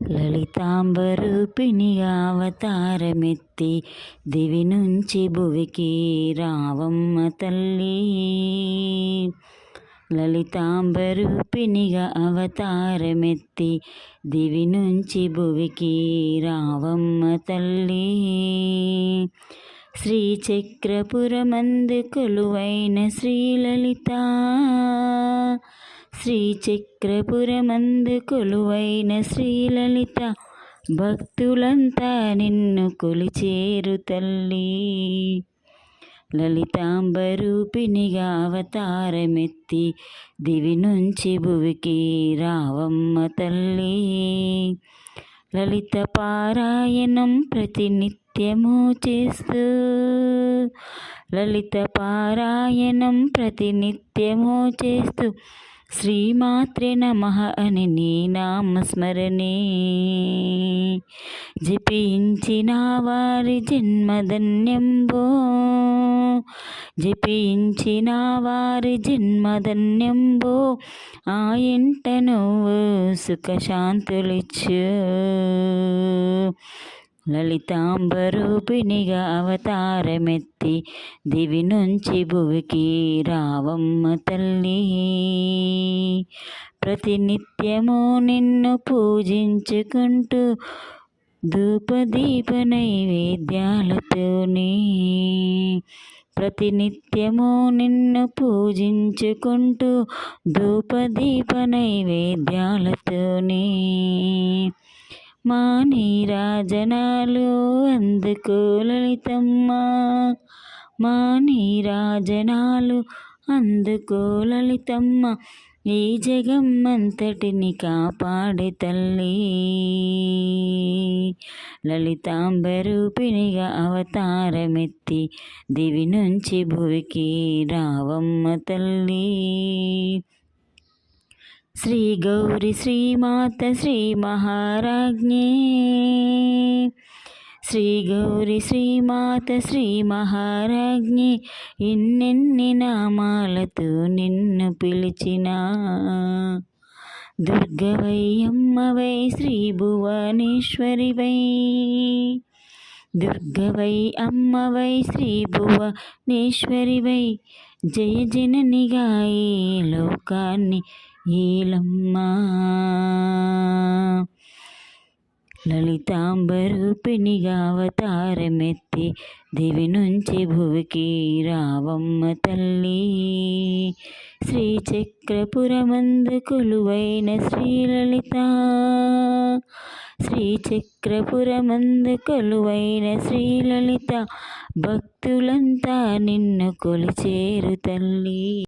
లలితాంబరూపిణిగా అవతారమెత్తి దివి నుంచి భువికి రావమ్మ తల్లి. లలితాంబరూపిణిగా అవతారమెత్తి దివి నుంచి భువికి రావమ్మ తల్లి. శ్రీచక్రపురమందు కొలువైన శ్రీలలిత శ్రీచక్రపురమందు కొలువైన శ్రీలలిత భక్తులంతా నిన్ను కొలిచేరు తల్లి. లలితాంబరూపిణిగా అవతారమెత్తి దివి నుంచి భువికి రావమ్మ తల్లి. లలిత పారాయణం ప్రతినిత్యము చేస్తూ లలిత పారాయణం ప్రతినిత్యము చేస్తూ శ్రీమాత్రే నమ అని నీ నామస్మరణే జపించిన వారి జన్మధన్యంబో జపించిన వారి జన్మధన్యంబో ఆ ఇంట నువ్వు సుఖశాంతులిచ్చు. లలితాంబరూపిణిగా అవతారమెత్తి దివి నుంచి భువికి రావమ్మ తల్లి. ప్రతినిత్యము నిన్ను పూజించుకుంటూ ధూపదీప నైవేద్యాలతోనే ప్రతినిత్యము నిన్ను పూజించుకుంటూ ధూపదీప నైవేద్యాలతోనే మా నీరాజనాలు అందుకో లలితమ్మ. మా నీరాజనాలు అందుకో లలితమ్మ. ఈ జగమ్మంతటిని కాపాడే తల్లి. లలితాంబరూపిణిగా అవతారమెత్తి దివి నుంచి భువికి రావమ్మ తల్లి. శ్రీ గౌరి శ్రీమాత శ్రీ మహారాజ్ఞే. శ్రీ గౌరి శ్రీమాత శ్రీ మహారాజ్ఞి ఎన్నెన్ని నామాలతో నిన్ను పిలిచిన. దుర్గవై అమ్మవై శ్రీ భువనేశ్వరివై. దుర్గవై అమ్మవై శ్రీ భువనేశ్వరివై. జయ జననిగాయే లోకాన్ని ఏలమ్మా లలితాంబరూపిణిగా అవతారమెత్తి దివి నుంచి భువికి రావమ్మ తల్లి. శ్రీచక్రపురమందు కొలువైన శ్రీలలిత. శ్రీచక్రపురమందు కొలువైన శ్రీలలిత. భక్తులంతా నిన్ను కొలిచేరు తల్లి.